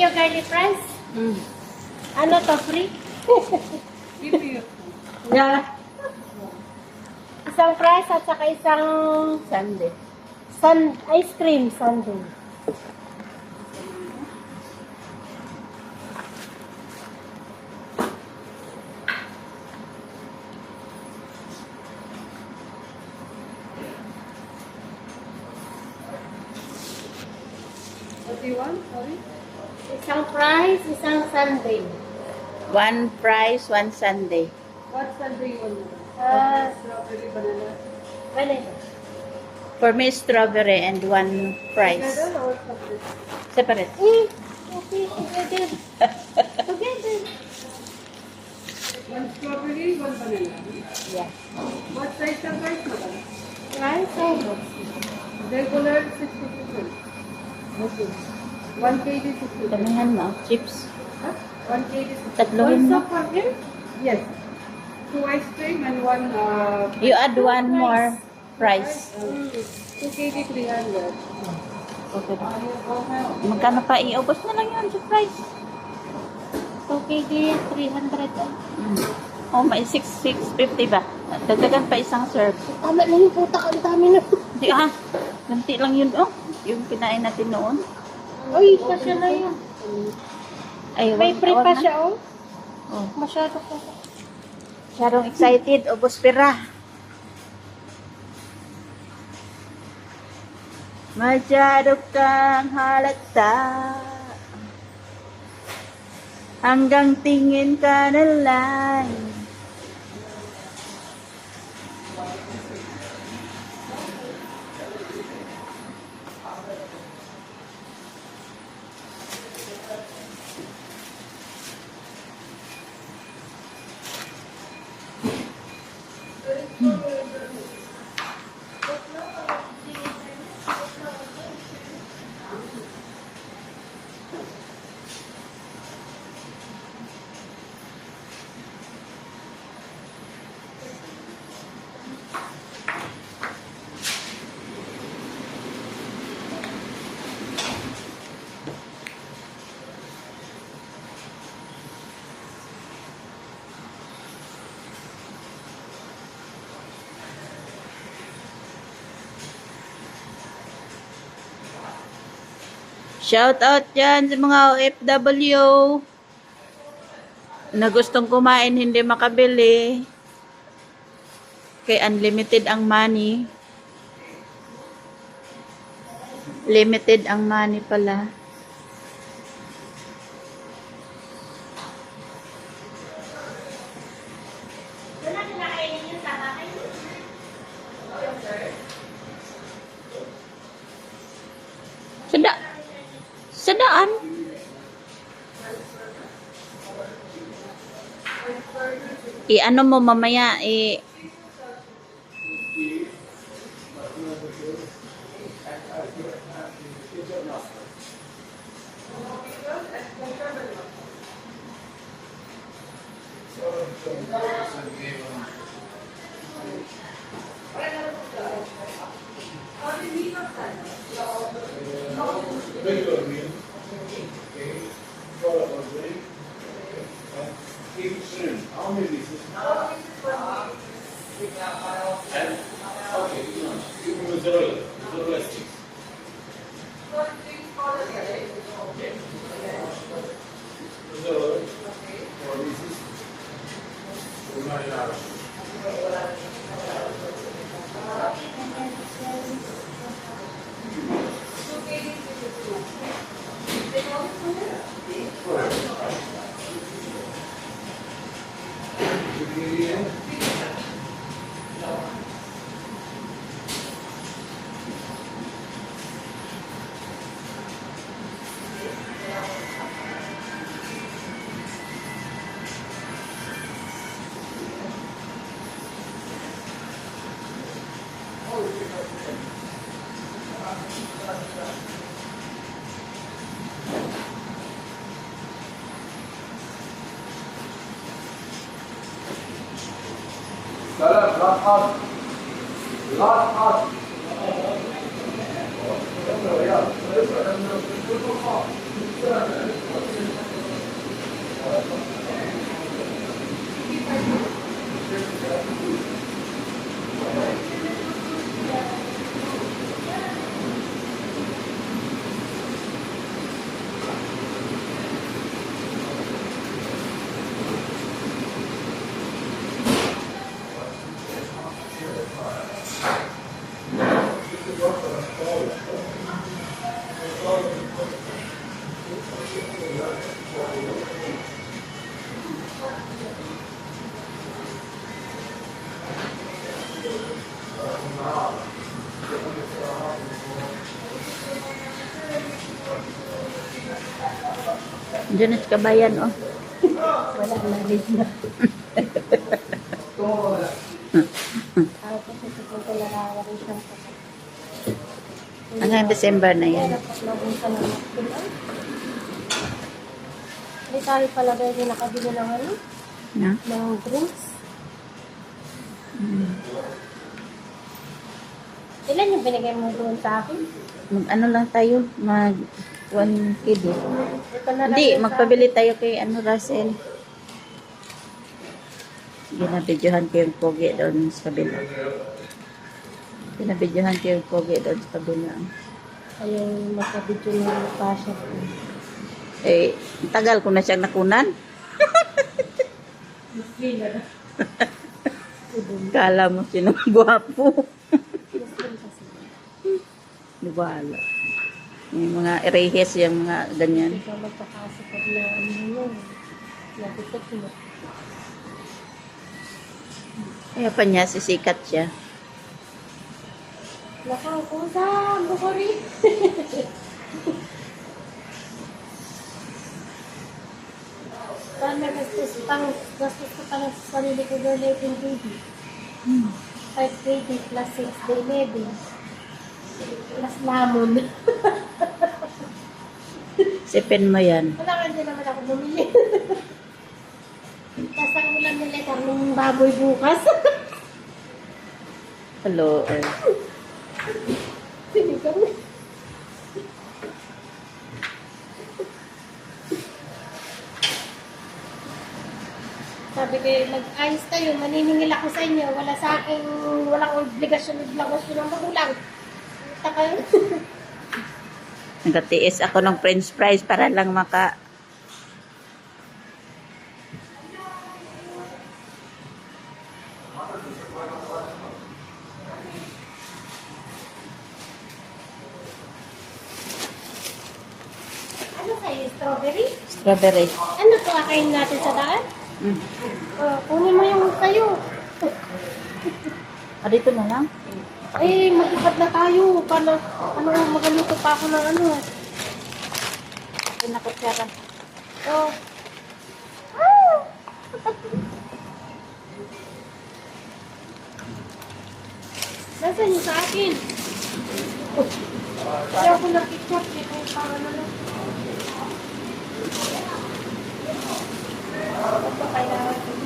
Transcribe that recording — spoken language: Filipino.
you garlic fries? Mm. Ano to, free? Yeah. Isang fries at saka isang Sunday. sun ice cream sundae. What do you want? Sorry? Isang fries, isang sundae. One price, one Sunday. What sundae you want? Uh, Strawberry banana. vanilla. For me, strawberry and one price. Separate? Separate. Eh, okay, together. Together. One strawberry, one banana. Yeah. What size the price, madam? Fries, oh. Regular 60 cents. Okay. 1 kg 60 cents. Damihan mo. Chips. Huh? 1 kg 60 Tatlohin mo. Also for him? Yes. Two ice cream and one uh, You add one more price. uh, 2 kg 300. Okay. Magkano pa? Iubos na lang yun sa price. 2 kg, 300. ah. Oh, may 6, 650 ba? Dagdagan pa isang serve. Tama na yung puta, ang dami na. Hindi ah. Ganti lang yun oh. Yung kinain natin noon. Uy, kasya na yun. Ay, May wag pa siya, oh. Oh. Masyado pa. Masyadong excited. Ubos pera. Masyado kang halata. Hanggang tingin ka na lang. Shout out dyan sa mga OFW na gustong kumain hindi makabili. Kay unlimited ang money. Limited ang money pala. I-ano mo mamaya, i 0, 0, 0, 6. ثلاث لاحظ لاحظ At kabayan, oh. Wala na rin na. Hanggang December na yan. Hindi tayo pala dahil nakabili ng ano, No? ng drinks. Ilan yung binigay mo doon sa akin? Mag ano lang tayo, mag 1 kilo. Ito na lang Hindi, yung magpabili tayo kay ano, Russell. Ginabidyohan ko yung pogi doon sa kabila. Ginabidyohan ko yung pogi doon sa kabila. Ayun, magkabidyo ng passion ko. Eh, tagal ko na siyang nakunan. Kala mo sino gwapo. Muslim kasi. Wala. Yung mga erehis, yung mga ganyan. Ikaw magpakasipag na ano yun. Nabitik mo. Kaya pa niya, sisikat siya. Nakakusa, bukori. Paano gastos pang gastos ko pang sa sarili ko doon 11 kg. 5 kg plus 6 day 11. Plus lamon. Sipin mo yan. Wala ka din naman ako bumili. Tapos ang ulam nila karnong baboy bukas. Hello, eh. Sabi ko, mag-ayos kayo, maniningil ako sa inyo. Wala sa akin, walang obligasyon, obligasyon ng magulang. Kita kayo. Nagatiis ako ng french fries para lang maka... ano kayo, strawberry? Strawberry. Ano to akain natin sa daan? Mm. Oh, kunin mo yung kayo. Ah, dito na lang? Eh, mag-ipat na tayo. Paano, ano, magaluto pa ako ng ano. Pinakutsara. Oh. Ah! Nasaan yung sa akin? Ayaw ko ng picture. Kaya kung parang ano lang. Ito kailangan ko